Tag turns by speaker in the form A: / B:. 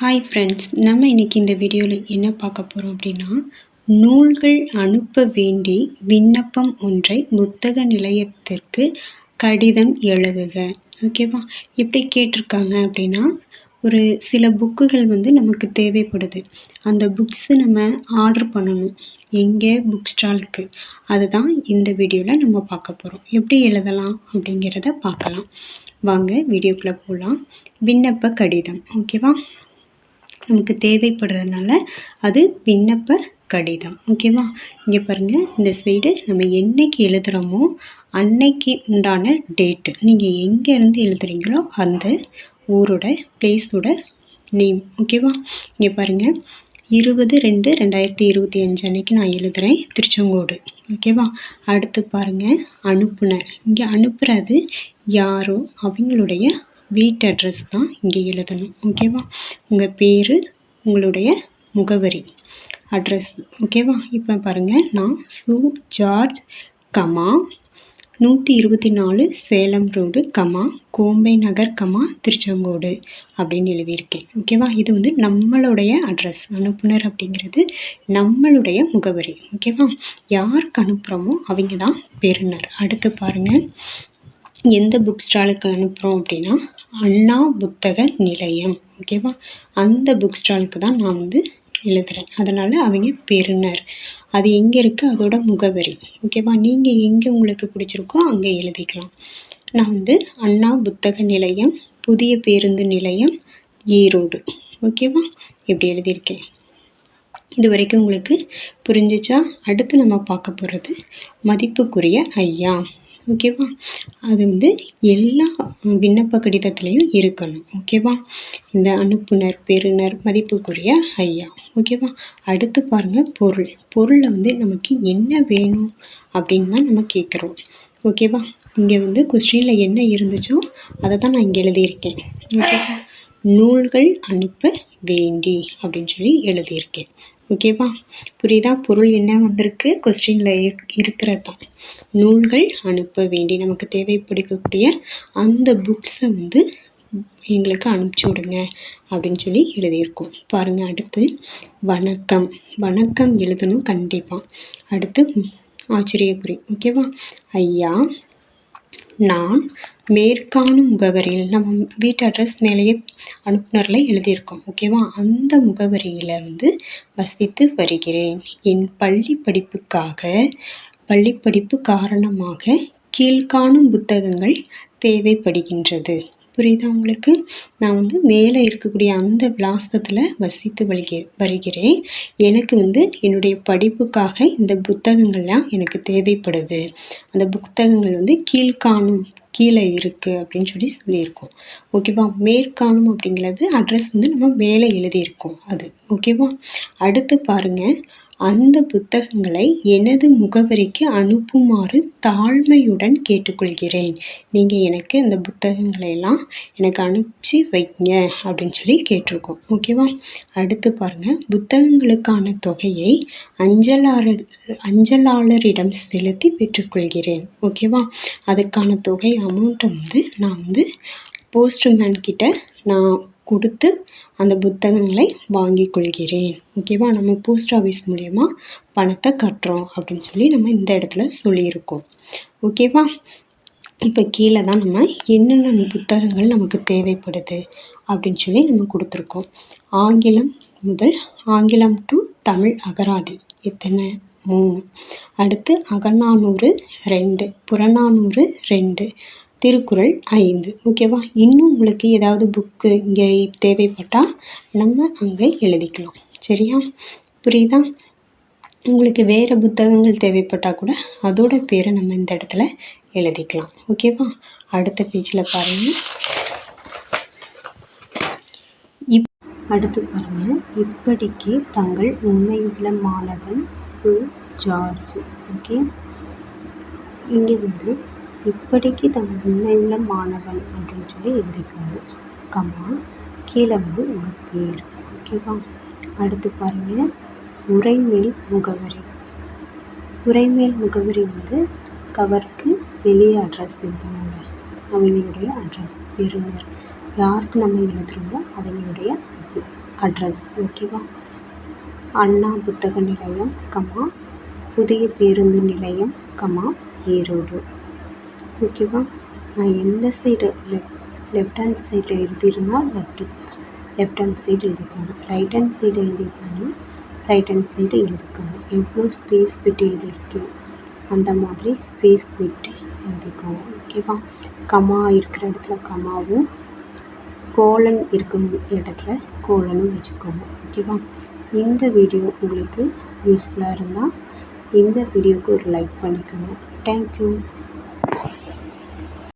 A: Hi friends நம்ம இன்றைக்கி இந்த வீடியோவில் என்ன பார்க்க போகிறோம் அப்படின்னா நூல்கள் அனுப்ப வேண்டி விண்ணப்பம் ஒன்றை புத்தக நிலையத்திற்கு கடிதம் எழுதுக. ஓகேவா எப்படி கேட்டிருக்காங்க அப்படின்னா ஒரு சில புக்குகள் வந்து நமக்கு தேவைப்படுது. அந்த புக்ஸு நம்ம ஆர்டர் பண்ணணும். எங்கே? புக் ஸ்டாலுக்கு அதுதான் இந்த வீடியோவில் நம்ம பார்க்க போகிறோம் எப்படி எழுதலாம் அப்படிங்கிறத பார்க்கலாம். வாங்க வீடியோக்குள்ளே போகலாம் விண்ணப்ப கடிதம். ஓகேவா நமக்கு தேவைப்படுறதுனால அது விண்ணப்ப கடிதம். ஓகேவா? இங்கே பாருங்கள் இந்த சைடு நம்ம என்னைக்கு எழுதுகிறோமோ அன்னைக்கு உண்டான டேட்டு நீங்கள் எங்கேருந்து எழுதுறீங்களோ அந்த ஊரோட பிளேஸோட நேம் ஓகேவா? இங்கே பாருங்கள் இருபது ரெண்டு ரெண்டாயிரத்தி இருபத்தி அஞ்சு அன்னைக்கு நான் எழுதுகிறேன் திருச்செங்கோடு. ஓகேவா? அடுத்து பாருங்கள் அனுப்புனர். இங்கே அனுப்புகிறது யாரோ? அவங்களுடைய வீட்டு அட்ரஸ் தான் இங்கே எழுதணும். ஓகேவா உங்கள் பேர் உங்களுடைய முகவரி அட்ரஸ் ஓகேவா இப்போ பாருங்கள் நான் சு ஜார்ஜ் கமா நூற்றி இருபத்தி நாலு Salem road comma Kombai Nagar comma Tiruchengode அப்படின்னு எழுதியிருக்கேன். ஓகேவா இது வந்து நம்மளுடைய அட்ரஸ் அனுப்புனர் அப்படிங்கிறது நம்மளுடைய முகவரி. ஓகேவா யாருக்கு அனுப்புகிறோமோ அவங்க தான் பெறுநர். அடுத்து பாருங்கள் எந்த புக் ஸ்டாலுக்கு அனுப்புகிறோம் அப்படின்னா அண்ணா புத்தக நிலையம். ஓகேவா அந்த புக் ஸ்டாலுக்கு தான் நான் வந்து எழுதுகிறேன் அதனால் அவங்க பெறுநர். அது எங்கே இருக்குது அதோட முகவரி. ஓகேவா நீங்கள் எங்கே உங்களுக்கு பிடிச்சிருக்கோ அங்கே எழுதிக்கலாம். நான் வந்து அண்ணா புத்தக நிலையம் புதிய பேருந்து நிலையம் ஈரோடு. ஓகேவா இப்படி எழுதியிருக்கேன். இது வரைக்கும் உங்களுக்கு புரிஞ்சிச்சா? அடுத்து நம்ம பார்க்க போகிறது மதிப்புக்குரிய ஐயா. ஓகேவா அது வந்து எல்லா விண்ணப்ப கடிதத்துலேயும் இருக்கணும். ஓகேவா இந்த அனுப்புனர் பெறுநர் மதிப்புக்குரிய ஐயா. ஓகேவா அடுத்து பாருங்கள் பொருள். பொருளில் வந்து நமக்கு என்ன வேணும் அப்படின்னு தான் நம்ம கேட்குறோம். ஓகேவா இங்கே வந்து கொஸ்டினில் என்ன இருந்துச்சோ அதை தான் நான் இங்கே எழுதியிருக்கேன். ஓகேவா நூல்கள் அனுப்ப வேண்டி அப்படின்னு சொல்லி எழுதியிருக்கேன். ஓகேவா? புரியுதா? பொருள் என்ன வந்திருக்கு? கொஸ்டினில் இருக்கிறது தான் நூல்கள் அனுப்ப வேண்டி நமக்கு தேவைப்படுக்கக்கூடிய அந்த புக்ஸை வந்து எங்களுக்கு அனுப்பிச்சி விடுங்க அப்படின்னு சொல்லி எழுதியிருக்கோம். பாருங்கள் அடுத்து வணக்கம். வணக்கம் எழுதணும் கண்டிப்பாக அடுத்து ஆச்சரியக்குறி. ஓகேவா? ஐயா நான் மேற்காணும் முகவரியில் நம்ம வீட்டு அட்ரஸ் மேலேயே அனுப்புனரில் எழுதியிருக்கோம் ஓகேவா அந்த முகவரியில் வந்து வசித்து வருகிறேன். என் பள்ளி படிப்புக்காக பள்ளி படிப்பு காரணமாக கீழ்காணும் புத்தகங்கள் தேவைப்படுகின்றது. புரியுதா உங்களுக்கு? நான் வந்து மேலே இருக்கக்கூடிய அந்த விலாசத்தில் வசித்து வலிக வருகிறேன். எனக்கு வந்து என்னுடைய படிப்புக்காக இந்த புத்தகங்கள்லாம் எனக்கு தேவைப்படுது. அந்த புத்தகங்கள் வந்து கீழ்காணும் கீழே இருக்குது அப்படின்னு சொல்லி சொல்லியிருக்கோம். ஓகேவா? மேற்காணும் அப்படிங்கிறது அட்ரஸ் வந்து நம்ம மேலே எழுதியிருக்கோம் அது. ஓகேவா? அடுத்து பாருங்கள் அந்த புத்தகங்களை எனது முகவரிக்கு அனுப்புமாறு தாழ்மையுடன் கேட்டுக்கொள்கிறேன். நீங்கள் எனக்கு அந்த புத்தகங்களை எல்லாம் எனக்கு அனுப்பிச்சி வைங்க அப்படின்னு சொல்லி கேட்டிருக்கோம். ஓகேவா அடுத்து பாருங்கள் புத்தகங்களுக்கான தொகையை அஞ்சலாளர் அஞ்சலாளரிடம் செலுத்தி பெற்றுக்கொள்கிறேன். ஓகேவா அதுக்கான தொகை அமௌண்ட்டை வந்து நான் வந்து போஸ்ட்மேன் கிட்ட நான் கொடுத்து அந்த புத்தகங்களை வாங்கி கொள்கிறேன். ஓகேவா நம்ம போஸ்ட் ஆஃபீஸ் மூலயமா பணத்தை கட்டுறோம் அப்படின்னு சொல்லி நம்ம இந்த இடத்துல சொல்லியிருக்கோம். ஓகேவா இப்போ கீழே தான் நம்ம என்னென்ன புத்தகங்கள் நமக்கு தேவைப்படுது அப்படின்னு சொல்லி நம்ம கொடுத்துருக்கோம். ஆங்கிலம் முதல் ஆங்கிலம் டு தமிழ் அகராதி எத்தனை? மூணு. அடுத்து அகநானூறு ரெண்டு புறநானூறு ரெண்டு திருக்குறள் ஐந்து. ஓகேவா? இன்னும் உங்களுக்கு ஏதாவது புக்கு இங்கே தேவைப்பட்டால் நம்ம அங்கே எழுதிக்கலாம். சரியா? புரியுதா? உங்களுக்கு வேறு புத்தகங்கள் தேவைப்பட்டால் கூட அதோட பேரை நம்ம இந்த இடத்துல எழுதிக்கலாம். ஓகேவா? அடுத்த பேஜில் பாருங்கள் இப் அடுத்து பாருங்கள் இப்படிக்கு தங்கள் உண்மையுள்ள மாணவன் ஸ்கூல் ஜார்ஜ். ஓகே? இங்கே வந்து இப்படிக்கு தன் உண்மையுள்ள மாணவன் அப்படின்னு சொல்லி எழுதிக்கோங்க கம்மா கீழே வந்து உங்கள் பேர் ஓகேவா அடுத்து பாருங்கள் உரைமேல் முகவரி. உரைமேல் முகவரி வந்து கவருக்கு வெளியே அட்ரஸ் எழுதணுங்க அவங்களுடைய அட்ரஸ் பெறுநர். யாருக்கு நம்ம எழுதுகிறோமோ அவங்களுடைய அட்ரஸ் ஓகேவா அண்ணா புத்தக நிலையம் கம்மா புதிய பேருந்து நிலையம் கமா ஈரோடு. ஓகேவா? நான் எந்த சைடு லெஃப்ட் லெஃப்ட் ஹேண்ட் சைடில் எழுதியிருந்தால் லெஃப்ட் லெஃப்ட் ஹேண்ட் சைடு எழுதிக்கோங்க ரைட் ஹேண்ட் சைடு எழுதியிருந்தாலும் ரைட் ஹேண்ட் சைடு எழுதிக்கோங்க எவ்வளோ ஸ்பேஸ் விட்டு எழுதியிருக்கேன் அந்த மாதிரி ஸ்பேஸ் விட்டு எழுதிக்கோங்க ஓகேவா? கமா இருக்கிற இடத்துல கமாவும் கோலன் இருக்கும் இடத்துல கோலனும் வச்சுக்கோங்க. ஓகேவா? இந்த வீடியோ உங்களுக்கு யூஸ்ஃபுல்லாக இருந்தால் இந்த வீடியோவுக்கு ஒரு லைக் பண்ணிக்கோங்க. தேங்க்யூ